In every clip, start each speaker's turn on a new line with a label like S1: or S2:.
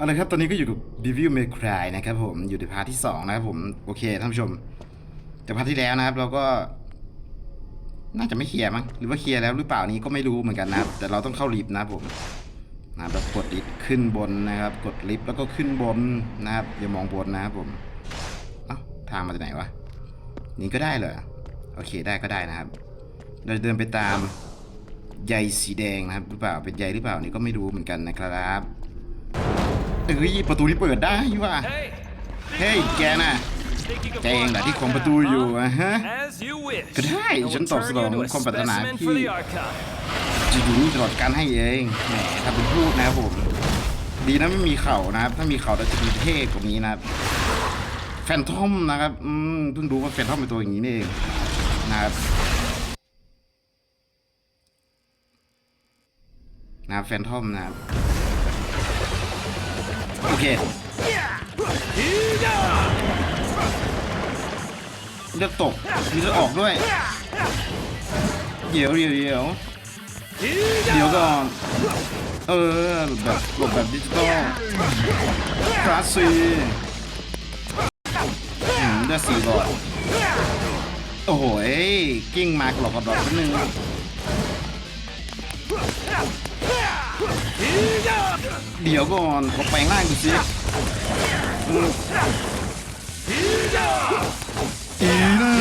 S1: เอาละครับ ตอนนี้ก็อยู่กับ Devil May Cry นะครับผม อยู่ในพาร์ทที่ 2 นะครับผม โอเค ท่านผู้ชม แต่พาร์ทที่แล้วนะครับ เราก็ น่าจะไม่เคลียร์มั้ง หรือว่าเคลียร์แล้วหรือเปล่านี้ก็ไม่รู้เหมือนกันนะครับแต่เราต้องเข้าลิฟต์นะครับผมนะครับกดลิฟต์ขึ้นบนนะครับ กดลิฟต์แล้วก็ขึ้นบนนะครับ อย่ามองบนนะครับผม เอ้า ทางมาจากไหนวะ นี่ก็ได้เหรอ โอเค ได้ก็ได้นะครับ เราจะเดินไปตามใยสีแดงนะครับ หรือเปล่า เป็นใยหรือเปล่านี่ก็ไม่รู้เหมือนกันนะครับ เฮ้ยประตูนี้เปิดได้อยู่ว่ะ
S2: Hey,
S1: เฮ้ยแกน่ะ
S2: think you can
S1: แกเองเหรอ
S2: block
S1: ที่
S2: my
S1: ขวางประตูอยู่อะฮะ
S2: As you wish.
S1: ก็ได้
S2: I will
S1: ฉันตอบส
S2: turn
S1: นอง
S2: you into a
S1: ความปรารถนา
S2: specimen
S1: ที่
S2: for the archive.
S1: จะอยู่นี่ตลอดการให้เองแหมถ้าเป็นพูดนะครับผมดีนะไม่มีเข่านะครับ ถ้ามีเข่าเราจะมีเท่กว่านี้นะครับแฟนทอมนะครับอืมเพิ่งรู้ว่าแฟนทอมเป็นตัวอย่างนี้นี่เองนะครับนะครับแฟนทอมนะครับโอ เคเลือดตกมีเลือดออกด้วย เดี๋ยวเดี๋ยวเดี๋ยวเดี๋ยวก่อนเออแบบหลบแบบดิจิตอลคลาสซีอืมเลือดสี่หลอดโอ้โหเอ้กิ้งมากหลอกกระดอกนิดนึง เดี๋ยวก่อนขอแปลงร่างดูสิอีน่า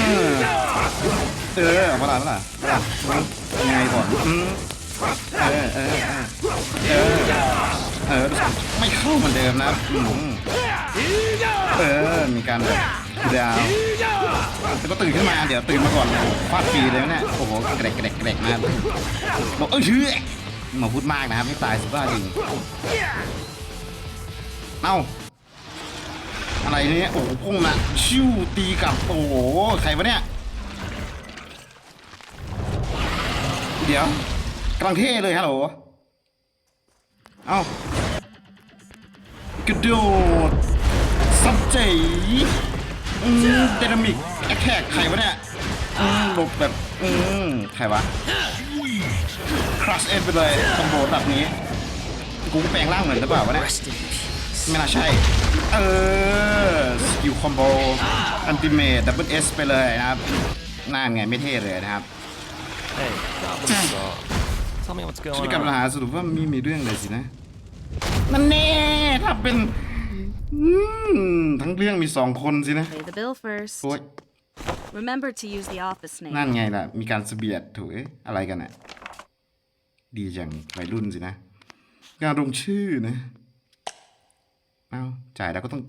S1: เออมาละมาละมาละยังไงก่อนอืมเออเออเออเออเออไม่เข้าเหมือนเดิมนะเออมีการแบบดาวแล้วก็ตื่นขึ้นมาเดี๋ยวตื่นมาก่อนฟาดฟีเลยเนี่ยโอ้โหกรกแกรกแกรกนะครับบอกเออชื่อ มาพูดมากนะครับไม่ตายสิบ้าจริงเอ้าอะไรเนี่ยโอ้โหพุ่งนะชิวตีกลับโอ้โหใครวะเนี่ย เดี๋ยวกำลังเท่เลยฮัลโหลเอ้ากระโดดซับเจอืมเดนามิกแอคแทกใครวะเนี่ยอืมหลบแบบอืมใครวะ ครัชเอ็นไปเลยคอมโบแบบนี้ กูก็แปลงร่างเหมือนหรือเปล่าวะเนี่ยไม่น่าใช่ เออสกิลคอมโบอันติเมตดับเบิลเอสไปเลยนะครับน่าไงไม่เท่เลยนะครับ
S2: Hey, problem solved. Tell me what's
S1: ชีวิต
S2: going
S1: กับปัญ
S2: on.
S1: หาสรุปว่ามีมีเรื่องเลยสินะนั่นแน่ถ้าเป็นอืมทั้งเรื่องมีสองคนสินะ
S3: Pay the bill first.
S1: โอ้ย
S3: Remember to use the office
S1: นั่นไงล่ะ มีการเสเบียดถูกอะอะไรกันอะดีจังวัยรุ่นสินะ การลงชื่อนะ เอ้าจ่ายแล้วก็ต้อง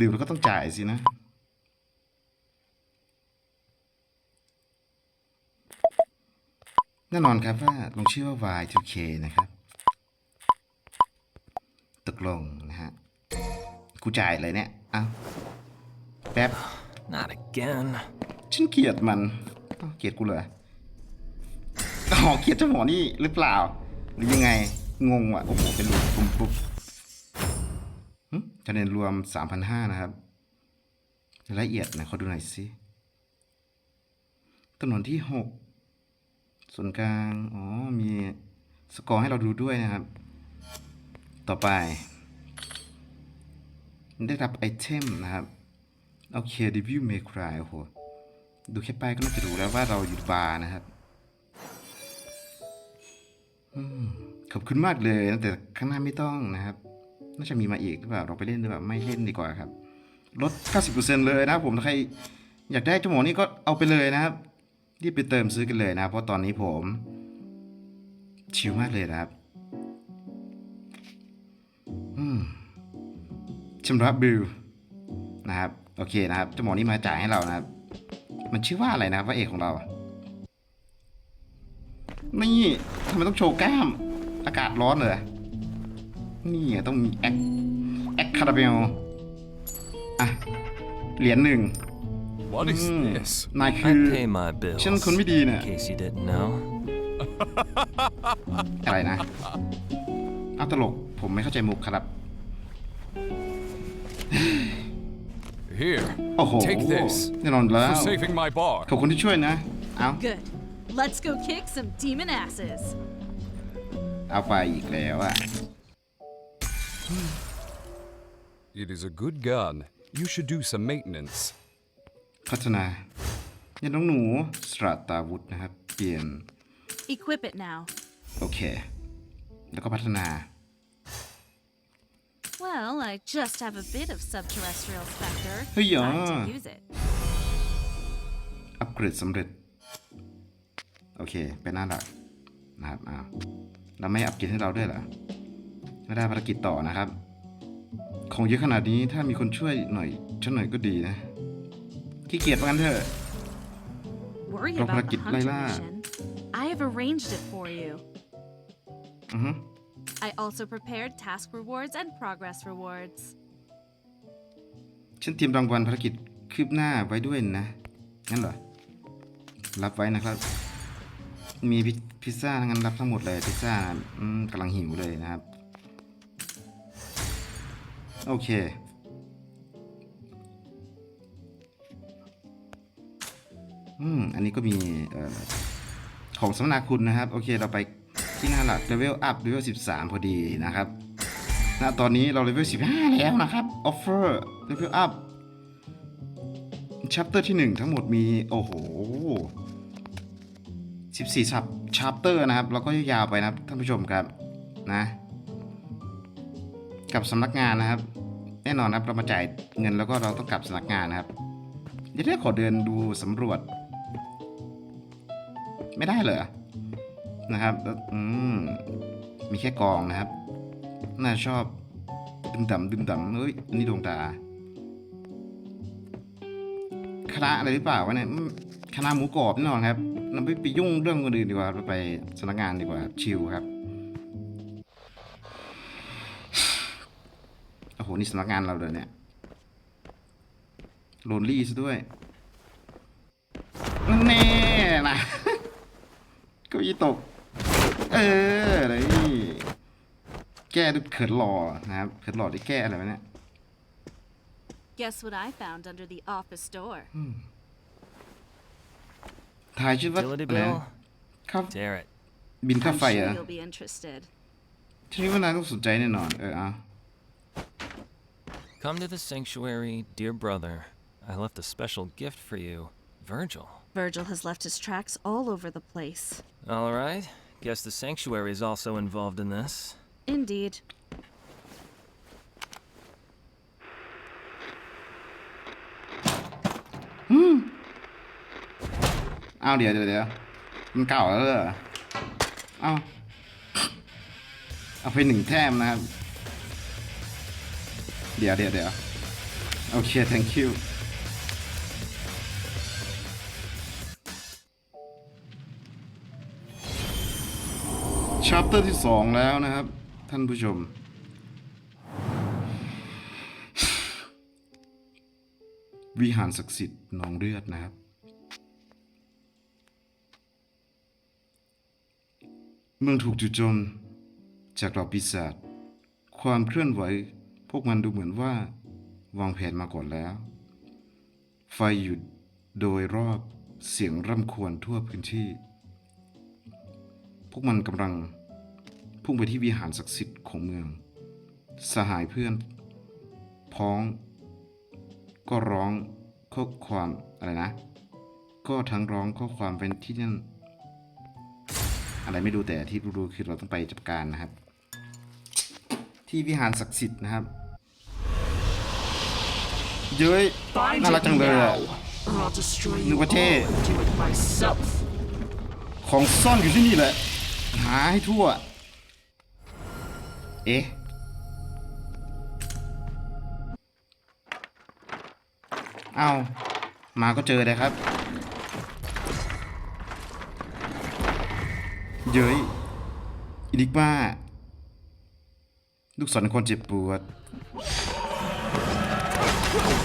S1: ดื่มแล้วก็ต้องจ่ายสินะ แน่นอนครับว่าลงชื่อว่า Y2K นะครับ ตกลงนะฮะ กูจ่ายเลยเนี่ย เอ้าแป๊บ
S2: Not again.
S1: ฉันเกลียดมันอ้าวเกลียดกูเลยอ๋อเกลียดเจ้าหมอนี่หรือเปล่า หรือยังไง งงว่ะ โอ้โห เป็นรูปปุ๊บปุ๊บหึคะแนนรวม 3,500 นะครับรายละเอียดนะขอดูหน่อยสิถนนที่ 6 ส่วนกลาง อ๋อ มีสกอร์ให้เราดูด้วยนะครับ ต่อไป ได้รับไอเทมนะครับ โอเค Devil May Cry โอ้โห ดูแค่ป้ายก็น่าจะรู้แล้วว่าเราอยู่บาร์นะครับอขอบคุณมากเลยนะแต่ข้างหน้าไม่ต้องนะครับ น่าจะมีมาอีกหรือเปล่าเราไปเล่นหรือเปล่าไม่เล่นดีกว่าครับ ลด 90%เลยนะผมถ้าใครอยากได้จ้าหมอนี่ก็เอาไปเลยนะครับรีบไปเติมซื้อกันเลยนะ เพราะตอนนี้ผมชิลมากเลยนะครับอืมชำระบิลนะครับ อเคนะครับเจ้าหมอนี่มาจ่ายให้เรานะครับ มันชื่อว่าอะไรนะครับพระเอกของเราอะนี่ทำไมต้องโชว์กล้าม อากาศร้อนเลยนี่อะต้องมีแอคแอคคาราเมลอะเหรียญหนึ่ง
S4: What is
S1: Mm.
S4: this?
S1: นาย
S2: I
S1: คือ
S2: pay my bills.
S1: ฉันคนไม่ดีเนี่ย
S2: In case you didn't know.
S1: อะไรนะ เอาตลกผมไม่เข้าใจมุกครับ
S4: Here.
S1: โอ้โห
S4: Take this
S1: แน่นอนแล้ว
S4: for saving my bar.
S1: ขอบคุณที่ช่วยนะ เอา
S3: Good. Let's go kick some demon asses.
S1: เอาไปอีกแล้วอะ
S4: It is a good gun. You should do some maintenance.
S1: พัฒนาเนี่ยน้องหนูสตราตาวุธนะครับ เปลี่ยน
S3: Equip it now.
S1: โอเค แล้วก็พัฒนา
S3: Well, I just have a bit of subterrestrial specter.
S1: Hey,
S3: Time
S1: yeah.
S3: to use it.
S1: อัปเกรดสำเร็จ โอเค เป็นหน้าหลักนะครับอ้าวเราไม่อัปเกรดให้เราด้วยเหรอไม่ได้ภารกิจต่อนะครับ ของเยอะขนาดนี้ถ้ามีคนช่วยหน่อยฉันหน่อยก็ดีนะขี้เกียจว่ากันเถอะ
S3: Worry
S1: Rob
S3: about the
S1: Rakit
S3: hunter
S1: Layla.
S3: mission. I have arranged it for you.
S1: อือฮึ
S3: I also prepared task rewards and progress rewards.
S1: ฉันเตรียมรางวัลภารกิจคืบหน้าไว้ด้วยนะ งั้นเหรอ รับไว้นะครับ มีพิซซ่าทั้งนั้นรับทั้งหมดเลยพิซซ่าอืมกำลังหิวเลยนะครับ โอเค อืม อันนี้ก็มีออของสมนาคุณนะครับ โอเค เราไป ที่น้าหลักเลเวลอัพเลเวล13 พอดีนะครับณตอนนี้เราเลเวล15 แล้วนะครับ Offer Level Up Chapter ที่ 1 ทั้งหมดมี โอ้โห 14ชับ Chapter นะครับ แล้วก็ยาวไปนะครับ ท่านผู้ชมครับนะกับสำนักงานนะครับ แน่นอนครับเรามาจ่ายเงินแล้วก็เราต้องกลับสำนักงานนะครับเดี๋ยวขอเดินดูสำรวจ ไม่ได้เหรอ นะครับอืมมีแค่กองนะครับ น่าชอบดึมดำดึมดำเฮ้ยอันนี้ดวงตาคณะอะไรหรือเปล่าวะเนี่ยคณะหมูกรอบแน่นอนครับ เราไม่ไปยุ่งเรื่องคนอื่นดีกว่าเราไปสำนักงานดีกว่าชิลครับโอ้โหนี่สำนักงานเราเลยเนี่ยโรนลี่ซะด้วยแน่นะก็ยี่ตก เออเลย แก้ด้วยเขินหล่อนะครับ เขินหล่อได้แก้อะไรวะเนี่ย
S3: Guess what I found under the office door?
S1: ถ่ายชื่อว่า
S2: Utility
S1: อะไรนะ
S2: bill?
S1: ค่า
S2: Dare it.
S1: บินค่า
S3: I'm
S1: ไฟ
S3: sure
S1: เหรอ
S3: you'll be interested.
S1: ทีนี้ว่านายต้องสนใจแน่นอน เออเอา
S2: Come to the sanctuary, dear brother. I left a special gift for you, Virgil.
S3: Virgil has left his tracks all over the place.
S2: All right. Guess the sanctuary is also involved in this.
S3: Indeed.
S1: เอาเดี๋ยวเดี๋ยวเดี๋ยวมันเก่าแล้วเหรอเอาเอาไปหนึ่งแต้มนะครับ เดี๋ยวเดี๋ยวเดี๋ยวโอเค thank you ชัปเตอร์ที่สองแล้วนะครับ ท่านผู้ชม วิหารศักดิ์สิทธิ์หนองเลือดนะครับ เมืองถูกจู่โจมจากเหล่าปีศาจความเคลื่อนไหว พวกมันดูเหมือนว่า วางแผนมาก่อนแล้ว ไฟหยุดโดยรอบเสียงร่ำควรทั่วพื้นที่ พวกมันกำลังพุ่งไปที่วิหารศักดิ์สิทธิ์ของเมือง สหายเพื่อน พ้อง ก็ร้องข้อความอะไรนะ ก็ทั้งร้องข้อความเป็นที่นั่น อะไรไม่ดูแต่ที่รู้ๆคือเราต้องไปจัดการนะครับ ที่วิหารศักดิ์สิทธิ์นะครับ เย้ยน่ารักจังเลยอะ
S5: or I'll destroy
S1: New
S5: you all
S1: Pate.
S5: and do it myself.
S1: ของซ่อนอยู่ที่นี่แหละ หาให้ทั่ว เอ๊ะ เอามาก็เจอเลยครับ เย้ยอิลิกมาลูกศรคนเจ็บปวด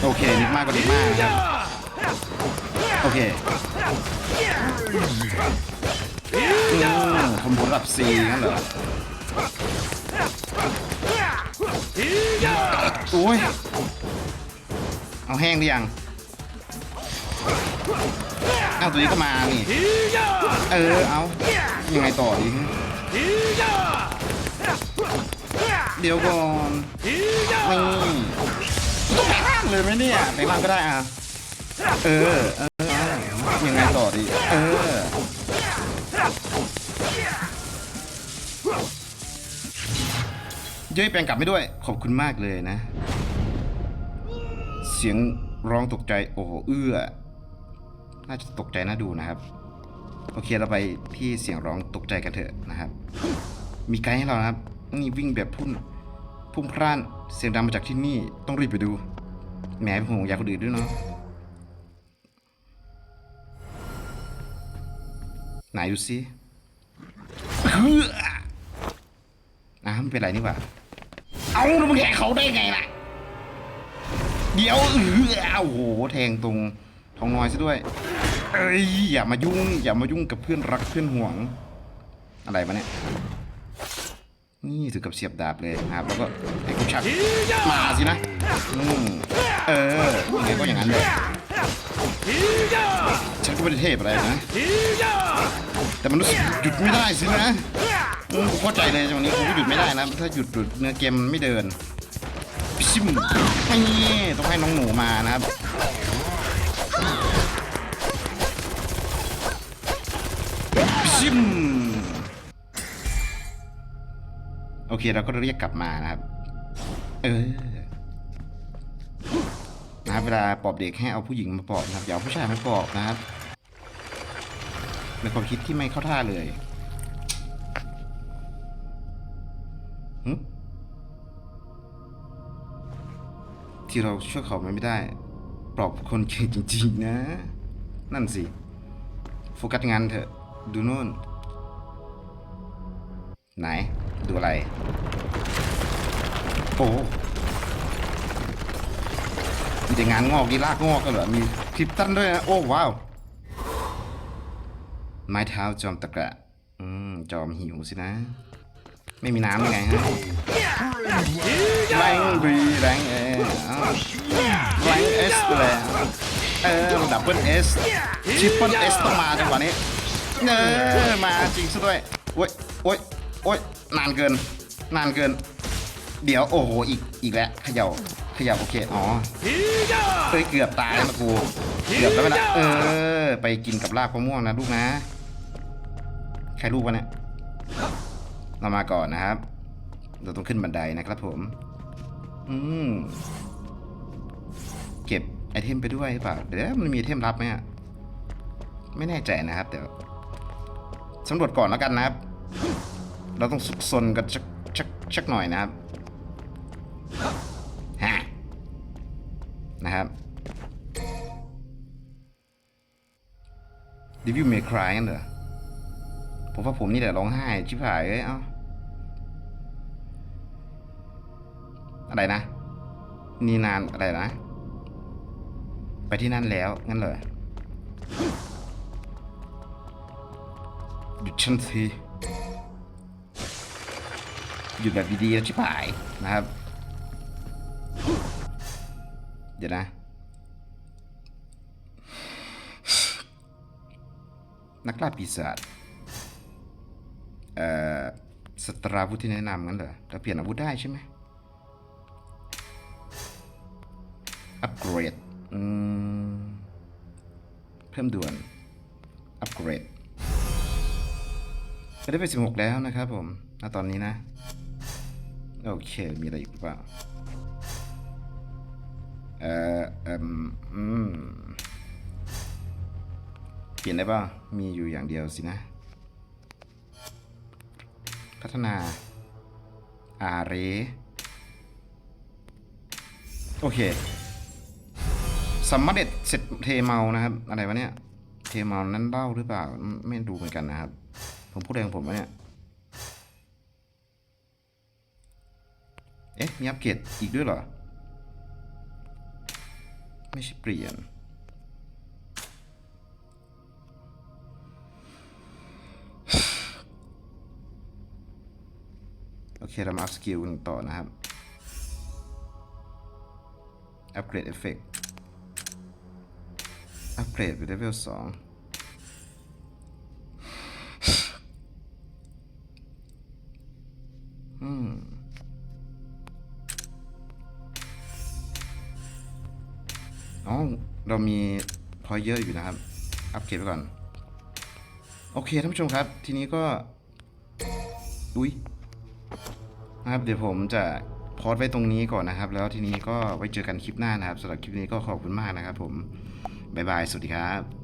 S1: โอเคนิกมากก็ดีมากนะครับ โอเค คอมโบระดับ C งั้นเหรอโอ้ย เอาแห้งหรือยังเอาตัวนี้ก็มานี่ เออ เอา ยังไงต่อดีเดี๋ยวก่อนนี่ต้องแปลงร่างเลยไหมเนี่ยแปลงร่างก็ได้อะ เออ เออ ยังไงต่อดี เออ เย้ยแปลงกลับไม่ด้วย ขอบคุณมากเลยนะ เสียงร้องตกใจ โอ้โห เอื้อ น่าจะตกใจน่าดูนะครับ โอเค เราไปที่เสียงร้องตกใจกันเถอะนะครับ มีไกด์ให้เรานะครับ นี่วิ่งแบบพุ่นพุ่งพร่าน เสียงดังมาจากที่นี่ ต้องรีบไปดู แหมเป็นห่วงยาคนอื่นด้วยเนาะ ไหนดูสิเฮ้ออะไม่เป็นไรนี่หว่า เอาแล้วมึงแหกเขาได้ไงล่ะ เดี๋ยวเออโอ้โหแทงตรงท้องน้อยซะด้วย เอ้ยอย่ามายุ่ง อย่ามายุ่งกับเพื่อนรักเพื่อนห่วง อะไรวะเนี่ย นี่ถือกับเสียบดาบเลยนะครับ แล้วก็ไอ้กุชักมาสินะอืมเออยังไงก็อย่างนั้นเลยฉันก็ไม่ได้เทพอะไรนะ แต่มันรู้สึกหยุดไม่ได้สินะ อืมกูเข้าใจเลยจังหวะนี้กูก็หยุดไม่ได้นะถ้าหยุดหยุดเนื้อเกมมันไม่เดินชิมไม่ต้องให้น้องหนูมานะครับชิมโอเคเราก็เรียกกลับมานะครับ เออนะครับเวลาปอบเด็กให้เอาผู้หญิงมาปอบนะครับอย่าเอาผู้ชายมาปอบนะครับเป็นความคิดที่ไม่เข้าท่าเลย ที่เราช่วยเขาไม่ได้ ปลอบคนเก่งจริงๆนะ นั่นสิ โฟกัสงานเถอะ ดูโน่น ไหน ดูอะไร โอ้มีแต่งานงอกกีลากงอกกันเหรอ มีคลิปตั้นด้วยนะ โอ้ว้าว ไม้เท้าจอมตะกระ อืม จอมหิวสินะ ไม่มีน้ำยังไงฮะแรงบีแรงเอแรงเอสเลยเออดับเบิลเอสทริปเปิลเอสต้องมาจังหวะนี้เออมาจริงซะด้วยโอ้ยโอ้ยโอ้ยนานเกิน นานเกิน เดี๋ยวโอ้โหอีกอีกแล้วเขย่าเขย่าโอเค อ๋อเอ้ยเกือบตายแล้วกู เกือบแล้วไปละเออ ไปกินกับรากมะม่วงนะลูกนะ ใครลูกวะเนี่ย เรามาก่อนนะครับ เราต้องขึ้นบันไดนะครับผม อืม เก็บไอเทมไปด้วยเปล่า เดี๋ยวมันมีไอเทมลับไหมอะไม่แน่ใจนะครับเดี๋ยวสำรวจก่อนแล้วกันนะครับ เราต้องซุกซนกันชักชักชักหน่อยนะครับฮะนะครับดิวิวเมครายกันเหรอ ผมว่าผมนี่แหละร้องไห้ชิบหายเอ้ยเอ้าอะไรนะ นี่นานอะไรนะ ไปที่นั่นแล้ว งั้นเลยหยุดฉันทีหยุดแบบดีๆแล้วชิบหายนะครับ เดี๋ยวนะ นักล่าปีศาจ สตราวุธที่แนะนำงั้นเหรอเราเปลี่ยนอาวุธได้ใช่ไหมอัปเกรดเพิ่มด่วน อัปเกรดก็ได้ไปสิบหกแล้วนะครับผมณตอนนี้นะ โอเค มีอะไรอีกหรือเปล่า เอ่อเอ่มอืมเปลี่ยนได้ป่ะ มีอยู่อย่างเดียวสินะ พัฒนาอาเรโอเคสัมมาเด็ดเสร็จเทเมานะครับ อะไรวะเนี่ย เทเมานั้นเล่าหรือเปล่า ไม่ไม่ดูเหมือนกันนะครับ ผมพูดเองผมวะเนี่ย เอ๊ะ มีอัปเกรดอีกด้วยเหรอ ไม่ใช่เปลี่ยน โอเค เรามาอัพสกิลกันต่อนะครับอัพเกรดเอฟเฟกต์อัพเกรดไปเลเวลสองอืมอ๋อเรามีพอยเยอะอยู่นะครับ อัพเกรดไปก่อน โอเคท่านผู้ชมครับ ทีนี้ก็ อุ้ย นะครับเดี๋ยวผมจะพอดไว้ตรงนี้ก่อนนะครับ แล้วทีนี้ก็ไว้เจอกันคลิปหน้านะครับสำหรับคลิปนี้ก็ขอบคุณมากนะครับ ผมบ๊ายบายสวัสดีครับ